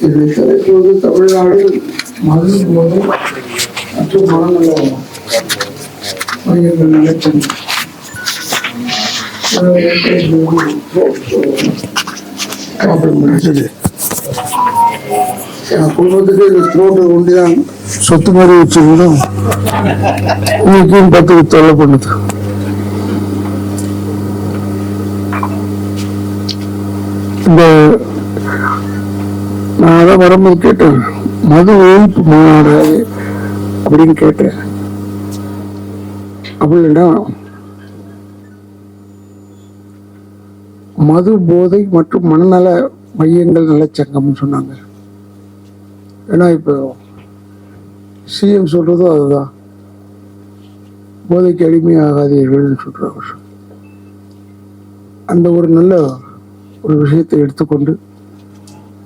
இதை தலைப்போது தமிழ்நாடு மது போதை மற்றும் மனநல மையங்கள் நிலைத்தது ப்ராப்ளம் இருக்குது என் குடும்பத்துக்கு இந்த த்ரோட்டு ஒண்டி தான் சொத்து மாதிரி வச்சிருந்தோம் இன்னைக்கும் பத்து தொல்லை பண்ணுது இந்த நான் அதான் வரும்போது கேட்டேன் மது ஒழிப்பு மாநாடு அது அப்படின்னு கேட்டேன். அப்படின்னா மது போதை மற்றும் மனநல மையங்கள் நலச்சங்கம்னு சொன்னாங்க. ஏன்னா இப்போ சிஎம் சொல்றதும் அதுதான். போதைக்கு அடிமையாகாதீர்கள்னு சொல்றாங்க. அந்த ஒரு நல்ல ஒரு விஷயத்தை எடுத்துக்கொண்டு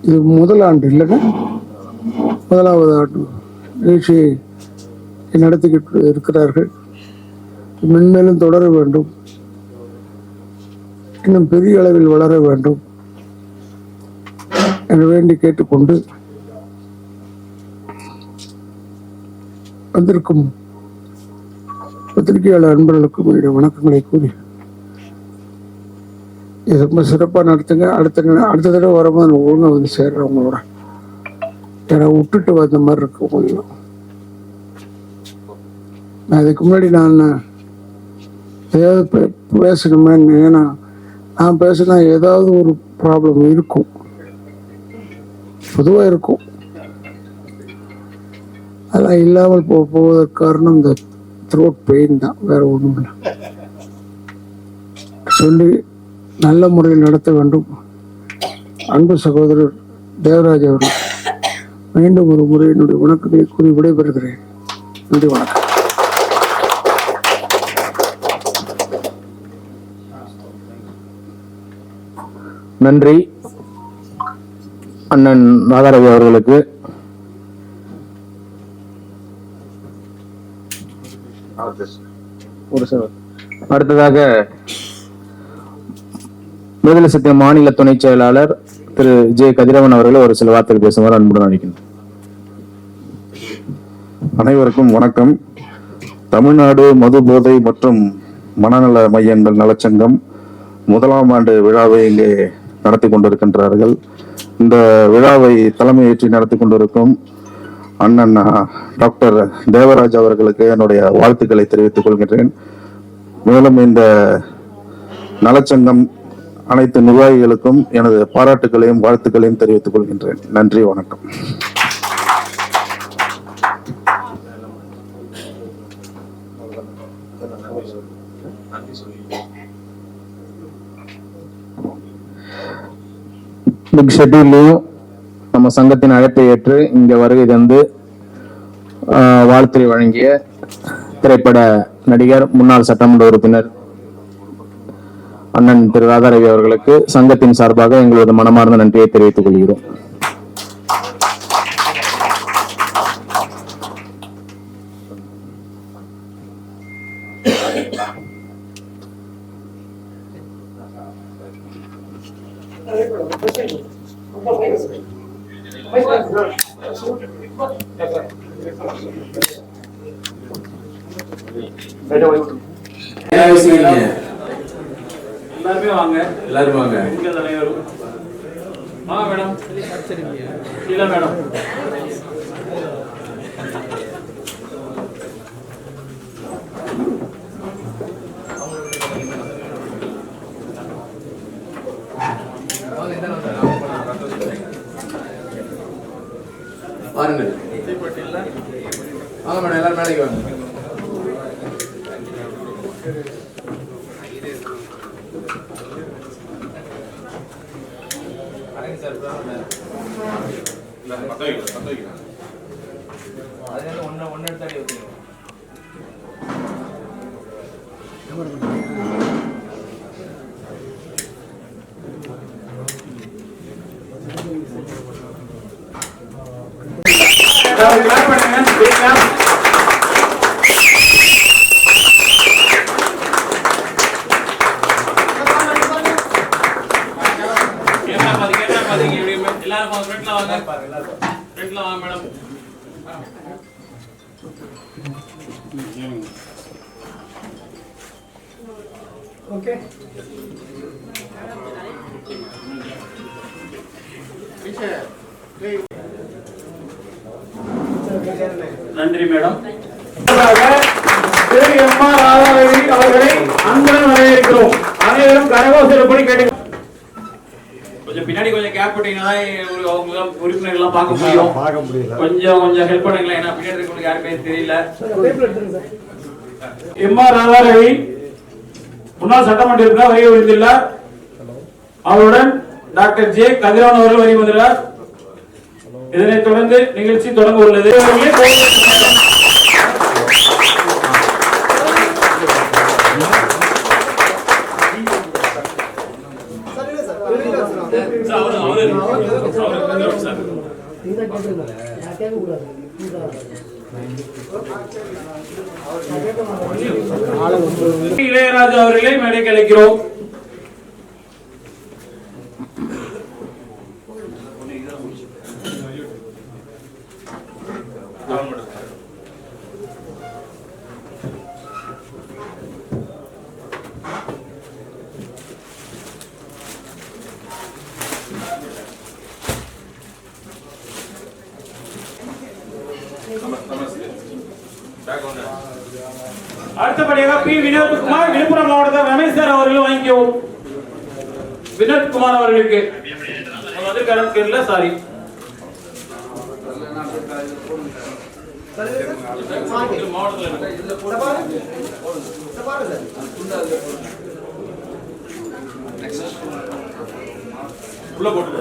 இது முதல் ஆண்டு இல்லைன்னா முதலாவது ஆண்டு. நிகழ்ச்சியை நடத்திக்கிட்டு இருக்கிறார்கள். மென்மேலும் தொடர வேண்டும். இன்னும் பெரிய அளவில் வளர வேண்டும் என்று வேண்டி கேட்டுக்கொண்டு வந்திருக்கும் பத்திரிகையாளர் அன்பர்களுக்கும் என்னுடைய வணக்கங்களை கூறி இது ரொம்ப சிறப்பாக நடத்துங்க. அடுத்த அடுத்த தடவை வரும்போது நான் ஒழுங்காக வந்து சேர்றவங்களோட உங்களோட யாரை விட்டுட்டு வந்த மாதிரி இருக்கும் கொஞ்சம். நான் இதுக்கு முன்னாடி நான் ஏதாவது பே- பேசணுமே ஏன்னா நான் பேசினா ஏதாவது ஒரு ப்ராப்ளம் இருக்கும். பொதுவாக இருக்கும். அதெல்லாம் இல்லாமல் போக போவதற்கு காரணம் இந்த த்ரோட் பெயின் தான். வேற ஒன்றும் இல்லை. சொல்லி நல்ல முறையில் நடத்த வேண்டும். அன்பு சகோதரர் தேவராஜ் அவர்கள் மீண்டும் ஒரு முறை என்னுடைய வணக்கத்தை கூறி விடைபெறுகிறேன். நன்றி வணக்கம். நன்றி. அண்ணன் நாதாரவி அவர்களுக்கு. ஒரு செகண்ட். அடுத்ததாக விடுதலை சத்திய மாநில துணை செயலாளர் திரு ஜே கதிரவன் அவர்கள் ஒரு சில வார்த்தைகள் பேசுமாறு அன்புடன் அழைக்கின்றேன் அனைவருக்கும் வணக்கம். தமிழ்நாடு மது போதை மற்றும் மனநல மையங்கள் நலச்சங்கம் முதலாம் ஆண்டு விழாவை இங்கே நடத்தி கொண்டிருக்கின்றார்கள். இந்த விழாவை தலைமையேற்றி நடத்தி கொண்டிருக்கும் அண்ணன் டாக்டர் தேவராஜ் அவர்களுக்கு என்னுடைய வாழ்த்துக்களை தெரிவித்துக் கொள்கின்றேன். மேலும் இந்த நலச்சங்கம் அனைத்து நிர்வாகிகளுக்கும் எனது பாராட்டுகளையும் வாழ்த்துக்களையும் தெரிவித்துக் கொள்கின்றேன். நன்றி வணக்கம். பிக் ஷெட்யூல்லையும் நம்ம சங்கத்தின் அழைப்பை ஏற்று இங்க வருகை தந்து ஆஹ், வாழ்த்துரை வழங்கிய திரைப்பட நடிகர் முன்னாள் சட்டமன்ற உறுப்பினர் அண்ணன் திரு ராதாரவி அவர்களுக்கு சங்கத்தின் சார்பாக எங்களது மனமார்ந்த நன்றியை தெரிவித்துக் கொள்கிறோம். எல்லாருமே வாங்க. எல்லாரும் வாங்க. எங்க தலைவர் வாங்க மேடம். ஷீலா மேடம். வாருங்கள். வாங்க மேடம். எல்லாரும் மேடைக்கு வாங்க. எல்லாரும் மேடம். நன்றி மேடம். திரு எம் ஆர் ராதாரவி அவர்களை அன்புடன் வரவேற்கிறோம். அனைவரும் கரகோசரப்படி கேட்டு பின்னாடி கொஞ்சம் கேப் விட்டீங்கன்னா ஒரு அவங்க உறுப்பினர்கள் எல்லாம் பார்க்க முடியும். பார்க்க முடியல. கொஞ்சம் கொஞ்சம் ஹெல்ப் பண்ணுங்களேன். ஏன்னா பின்னாடி இருக்கவங்களுக்கு யாருமே தெரியல. எம் ஆர் ராதாரவி முன்னாள் சட்டமன்ற உறுப்பினர் வருகை அவருடன் டாக்டர் ஜே. கதிரவன் அவர்கள் வருகை வந்துள்ளார் இதனைத் தொடர்ந்து நிகழ்ச்சி தொடங்க உள்ளது. இளையராஜா அவர்களை மேடைக்கு அழைக்கிறோம். அடுத்தபடியாக பி. வினோத்குமார் விழுப்புரம் மாவட்டத்தில் ரமேஷ் சார் அவர்கள் வாங்கிக்கவும் வினோத்குமார் அவர்களுக்கு. அவர் வந்திருக்காரு தெரியல சாரி உள்ள போட்டு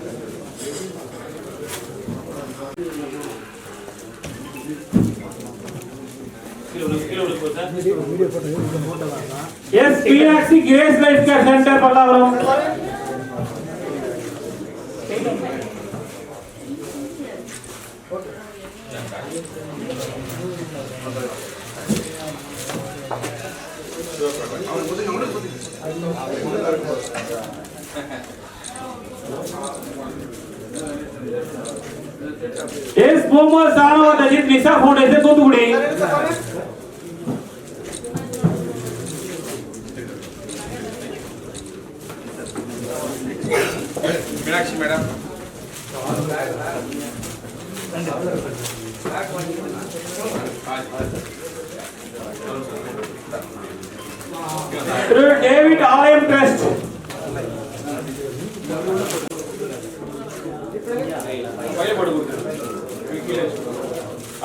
S Meenakshi grace life care centre Pallavaram S Mohammed Sanavath Ajith Nisa foundation Thoothukudi Meenakshi madam. Thiru David ஆலயம் ட்ரஸ்ட்.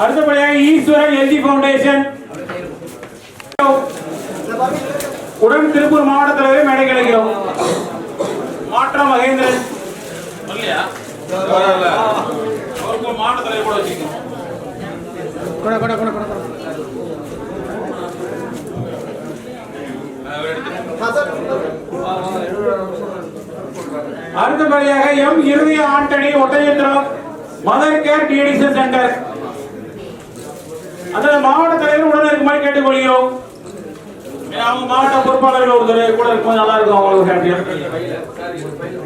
அடுத்தபடியாக ஈஸ்வரன் எல்ஜி ஃபவுண்டேஷன். உடன் திருப்பூர் மாவட்டத்தில் மேடை கிடைக்கிறோம் மாற்றம் மகேந்திரன். ஒரு மாவட்ட தலைவர் கூட வச்சுக்கணும் அடுத்தபடியாக எம் இறுதி ஆண்டனி ஒட்டயந்திரம் மதர் கேர் டிஎடிசன் சென்டர் அந்த மாவட்ட தலைவர் உடனே இருக்குமாறு கேட்டுக்கொள்கிறோம். அவங்க மாவட்ட பொறுப்பாளர்கள் ஒருத்தர் கூட இருக்கும்போது நல்லா இருக்கும் அவங்களுக்கு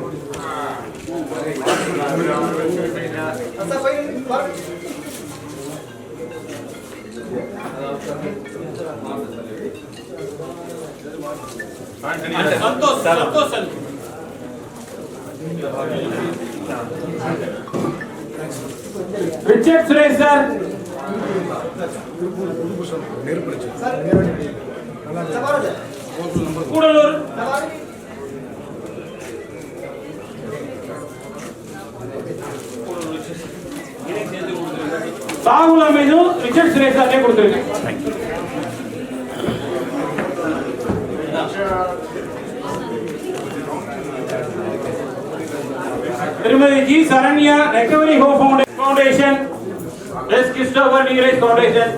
சந்தோஷ் சந்தோஷ் ரிச்சர்ட் சுரேஷ் சார். கூடலூர். சாகுல் அமீதும் ரிச்சர்ட் சுரேஷ் சுரேஷாட்டே கொடுத்துருங்க. திருமதி G Saranya recovery home foundation S Christopher Neeresh foundation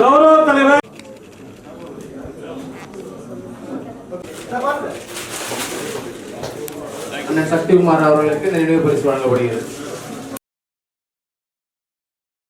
கௌரவ தலைவர். அண்ணன் சக்திகுமார் அவர்களுக்கு நினைவு பரிசு வழங்கப்படுகிறது.